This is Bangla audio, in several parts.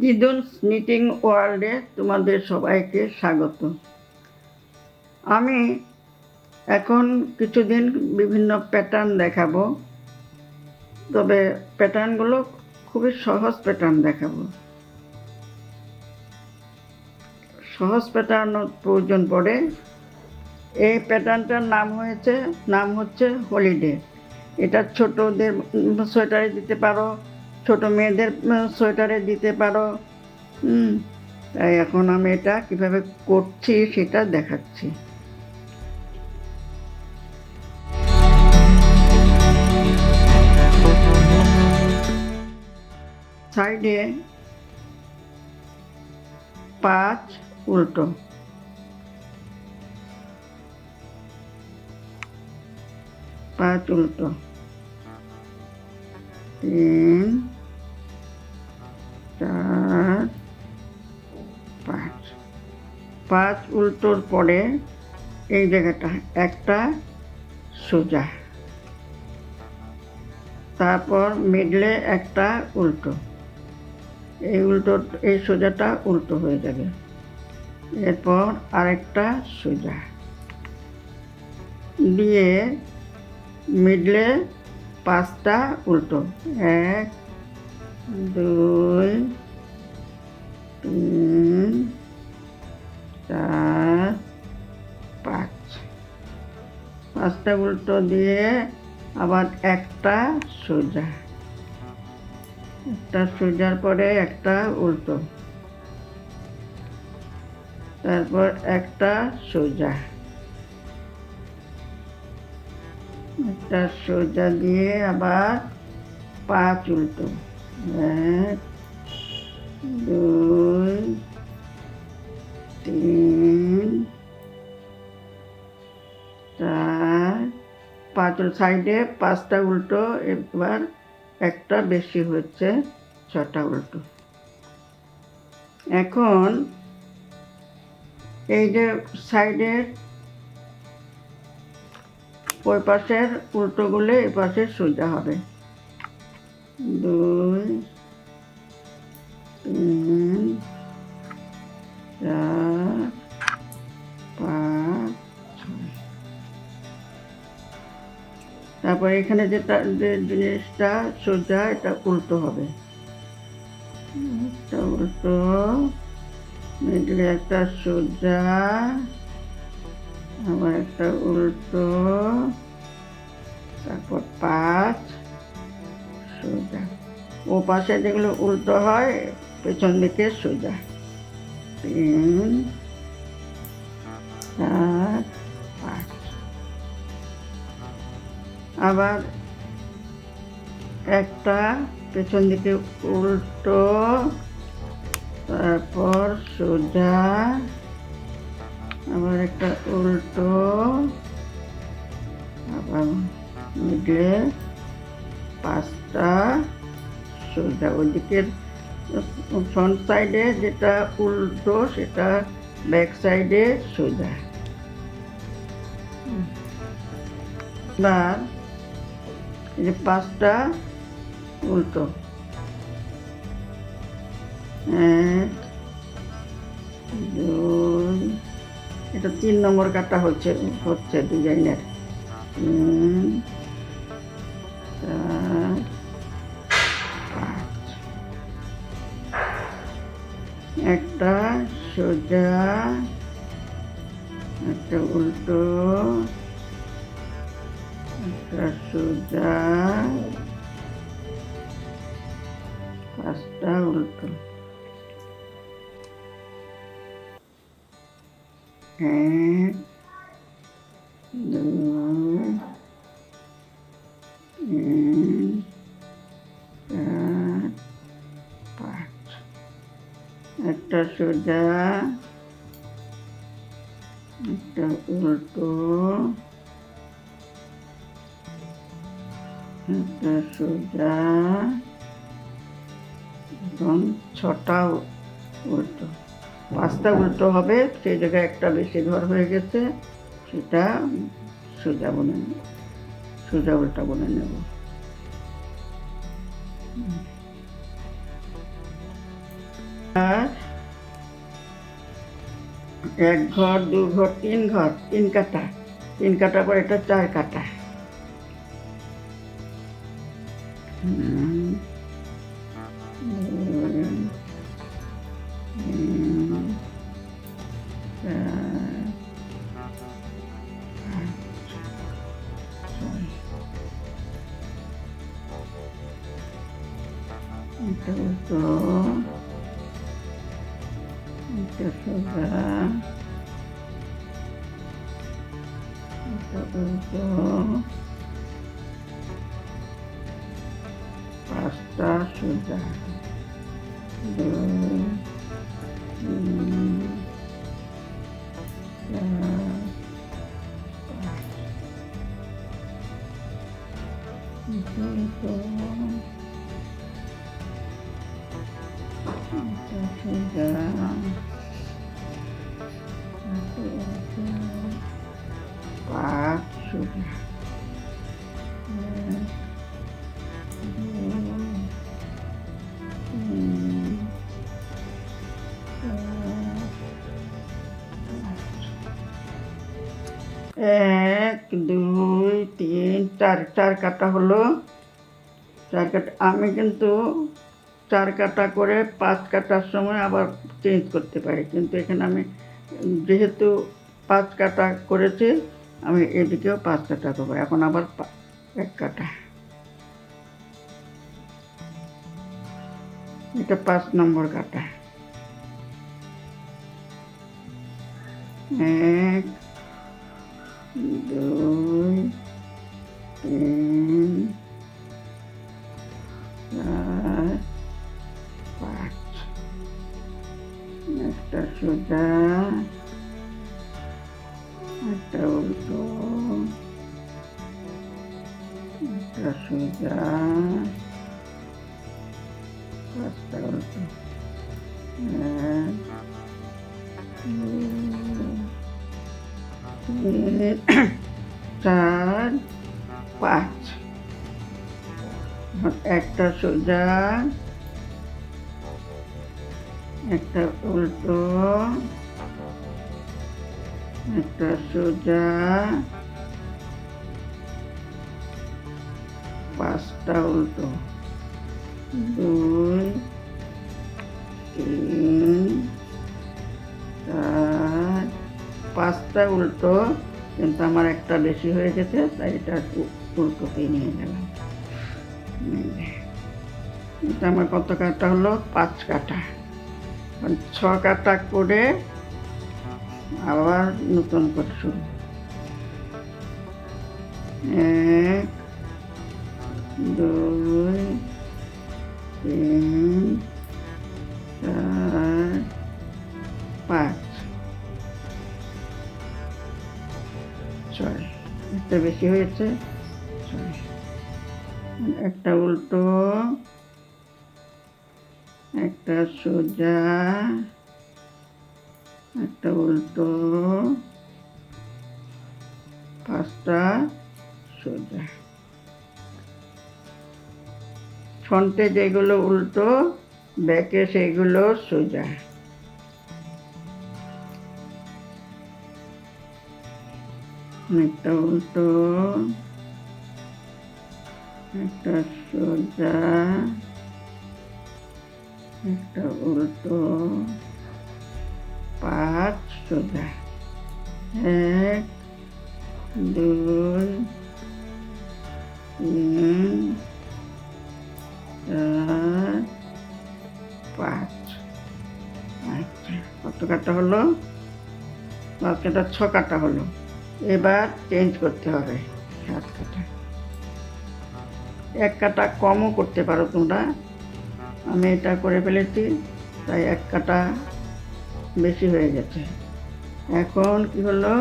দিদুনস নিটিং ওয়ার্ল্ডে তোমাদের সবাইকে স্বাগত। আমি এখন কিছুদিন বিভিন্ন প্যাটার্ন দেখাবো, তবে প্যাটার্নগুলো খুবই সহজ প্যাটার্ন দেখাবো। সহজ প্যাটার্ন প্রয়োজন পড়ে। এই প্যাটার্নটার নাম হয়েছে, নাম হচ্ছে হলিডে। এটা ছোটদের সোয়েটারে দিতে পারো ছোট মেয়েদের সোয়েটারে দিতে পারো। তাই এখন আমি এটা কীভাবে করছি সেটা দেখাচ্ছি। সাইডে পাঁচ উল্টো। পাঁচ উল্টো। তিন, চার, পাঁচ। পাঁচ উল্টোর পরে এই জায়গাটা, একটা সোজা। তারপর মিডলে একটা উল্টো। এই উল্টো, এই সোজাটা উল্টো হয়ে যাবে। এরপর আরেকটা সোজা। দিয়ে মিডলে পাঁচটা উল্টো। এক, দুই, তিন, চার, পাঁচ। পাঁচটা উল্টো দিয়ে আবার একটা সোজা। একটা সোজার পরে একটা উল্টো। তারপর একটা সোজা। একটা সোজা দিয়ে আবার পাঁচ উল্টো এক, দুই, তিন, চার। পাঁচ সাইডে, পাঁচটা উল্টো, এবার একটা বেশি হচ্ছে ছটা উল্টো। এখন এই যে সাইডের ওই পাশের উল্টোগুলো এ পাশে সোজা হবে। দুই, তিন, চার, পাঁচ তারপর এখানে যেটা, যে জিনিসটা সোজা, এটা উল্টো হবে। একটা উল্টো একটা সোজা আবার একটা উল্টো, তারপর পাঁচ, সোজা। ও পাশে যেগুলো উল্টো হয়, পেছন দিকে সোজা। তিন, চার, পাঁচ। আবার একটা পেছন দিকে উল্টো, তারপর সোজা। আবার একটা উল্টো, আবার মিডলে পাঁচটা সোজা ওইদিকের ফ্রন্ট সাইডে যেটা উল্টো, সেটা ব্যাক সাইডে সোজা। এবার এই যে পাঁচটা উল্টো। এক, দুই এটা তিন নম্বর কাটা হচ্ছে হচ্ছে ডিজাইনের। একটা সোজা, একটা উল্টো, একটা সোজা, পাঁচটা উল্টো। এক দুই তিন চার পাঁচ একটা সোজা একটা উল্টো একটা সোজা এবং ছটা উল্টো। পাঁচটা উল্টো হবে সেই জায়গায় একটা বেশি ঘর হয়ে গেছে সেটা সোজা বনে সোজা উল্টা বনে নেব। এক ঘর দু ঘর তিন ঘর তিন কাটা তিন কাটা পর এটা চার কাটা হুম, এটা উল্টো এটা সোজা এটা উল্টো পাঁচটা সোজা দুই তিন চার পাঁচ এটা পাঁচ। এক দুই তিন চার চার কাটা হলো চার কাটা আমি কিন্তু চার কাটা করে পাঁচ কাটার সময় আবার চেঞ্জ করতে পারি। কিন্তু এখানে আমি, যেহেতু পাঁচ কাটা করেছি, আমি এদিকেও পাঁচ কাটা করব এখন আবার এক কাটা। এটা পাঁচ নম্বর কাটা। এক, দুই চার পাঁচ একটা সোজা একটা উল্টো একটা সোজা পাঁচটা উল্টো। দুই তিন চার পাঁচটা উল্টো, কিন্তু আমার একটা বেশি হয়ে গেছে, তাই এটা উল্টোতেই নিয়ে গেলাম। এটা আমার কত কাটা হলো? পাঁচ কাটা। ছ কাটা করে আবার নতুন করে শুরু। এক, দুই তিন, চার, পাঁচ। ছয় একটা বেশি হয়েছে। ছয় একটা উল্টো, একটা সোজা, একটা উল্টো, পাঁচটা সোজা। ফ্রন্টে যেগুলো উল্টো, ব্যাকে সেগুলো সোজা। একটা উল্টো, একটা সোজা, একটা উল্টো, পাঁচ সোজা। এক, দুই, তিন পাঁচ আচ্ছা কত কাটা হলো? পাঁচ কাটা ছ কাটা হলো। এবার চেঞ্জ করতে হবে সাত কাটা এক কাটা কমও করতে পারো তোমরা। আমি এটা করে ফেলেছি, তাই এক কাটা বেশি হয়ে গেছে। এখন কি হলো?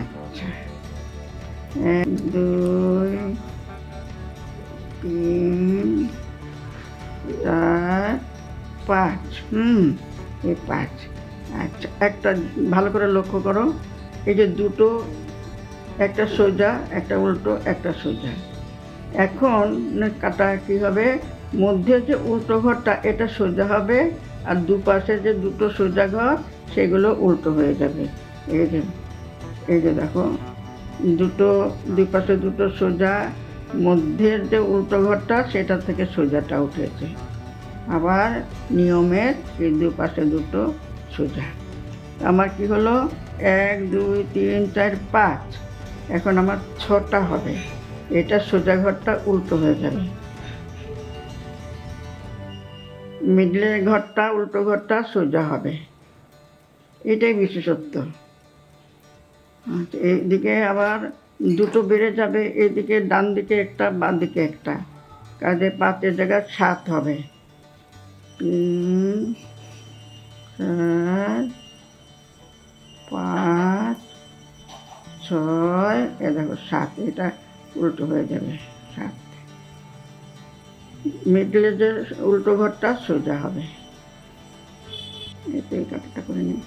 আচ্ছা। এক, দুই চার, পাঁচ। হুম, এই পাঁচ। আচ্ছা একটা ভালো করে লক্ষ্য করো। এই যে দুটো, একটা সোজা, একটা উল্টো, একটা সোজা। এখন কাটা কি হবে? মধ্যে যে উল্টো ঘরটা, এটা সোজা হবে, আর দুপাশে যে দুটো সোজা ঘর, সেগুলো উল্টো হয়ে যাবে। এই যে এই যে দেখো, দুটো, দুপাশে দুটো সোজা মধ্যের যে উল্টো ঘরটা সেটা থেকে সোজাটা উঠেছে। আবার নিয়মের এই দুপাশে দুটো সোজা। আমার কি হলো? এক দুই তিন চার পাঁচ। এখন আমার ছটা হবে। এটা সোজা ঘরটা উল্টো হয়ে যাবে। মিডলের ঘরটা উল্টো ঘরটা সোজা হবে। এটাই বিশেষত্ব। আচ্ছা, এইদিকে আবার দুটো বেড়ে যাবে, এদিকে ডান দিকে একটা বাম দিকে একটা। কাজে পাঁচের জায়গায় সাত হবে। তিন পাঁচ, ছয়, এ দেখো সাত, এটা উল্টো হয়ে যাবে, সাত। মিডলে যে উল্টো ঘরটা সোজা হবে। এতে কাটাটা করে নিই।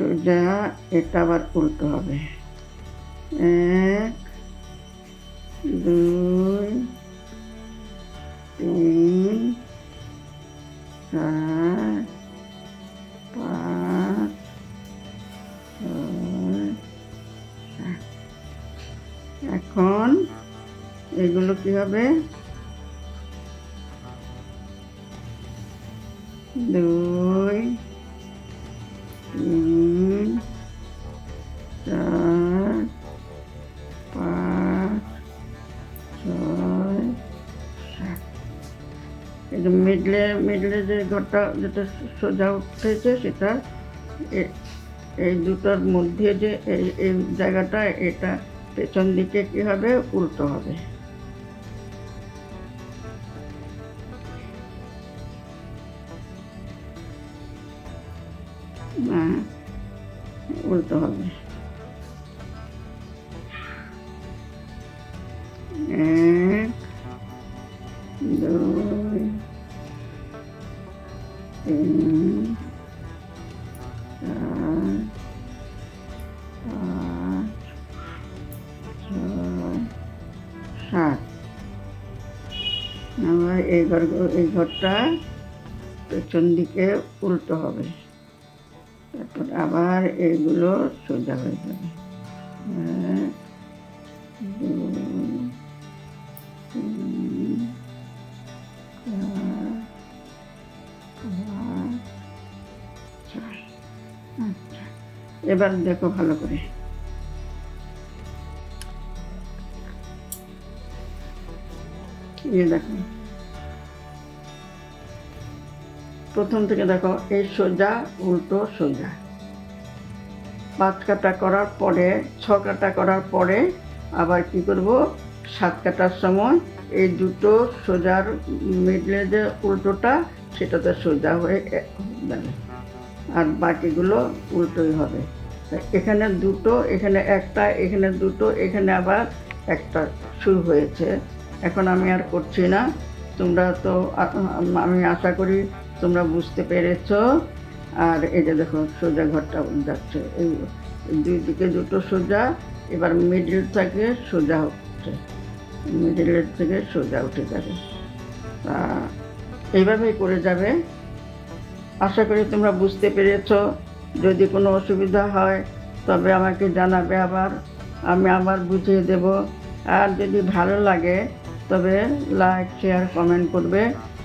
সোজা এটা আবার উল্টো হবে এক দুই মিডলে মিডলে যে ঘরটা যেটা সোজা উঠেছে সেটা এই দুটোর মধ্যে যে এই জায়গাটা, এটা পেছন দিকে কি হবে, উল্টো হবে। এই এই ঘরটা পেছন দিকে উল্টো হবে। তারপর আবার এগুলো সোজা হয়ে যাবে। আচ্ছা এবার দেখো ভালো করে। দেখো। প্রথম থেকে দেখো, এই সোজা, উল্টো সোজা। পাঁচ কাটা করার পরে, ছ কাটা করার পরে আবার কি করব? সাত কাটার সময় এই দুটো সোজার মিডলে যে উল্টোটা, সেটাতে সোজা হয়ে যাবে। আর বাকিগুলো উল্টোই হবে। এখানে দুটো, এখানে একটা, এখানে দুটো, এখানে আবার একটা শুরু হয়েছে। এখন আমি আর করছি না। তোমরা তো আমি আশা করি তোমরা বুঝতে পেরেছ? আর এই যে দেখো, সোজা ঘরটা যাচ্ছে। এই দুই দিকে দুটো সোজা, এবার মিডিল থেকে সোজা হচ্ছে। মিডিলের থেকে সোজা উঠে যাবে। তা এইভাবেই করে যাবে। আশা করি তোমরা বুঝতে পেরেছ। যদি কোনো অসুবিধা হয়, তবে আমাকে জানাবে আবার। আমি আবার বুঝিয়ে দেব। আর যদি ভালো লাগে, তবে লাইক শেয়ার কমেন্ট করবে।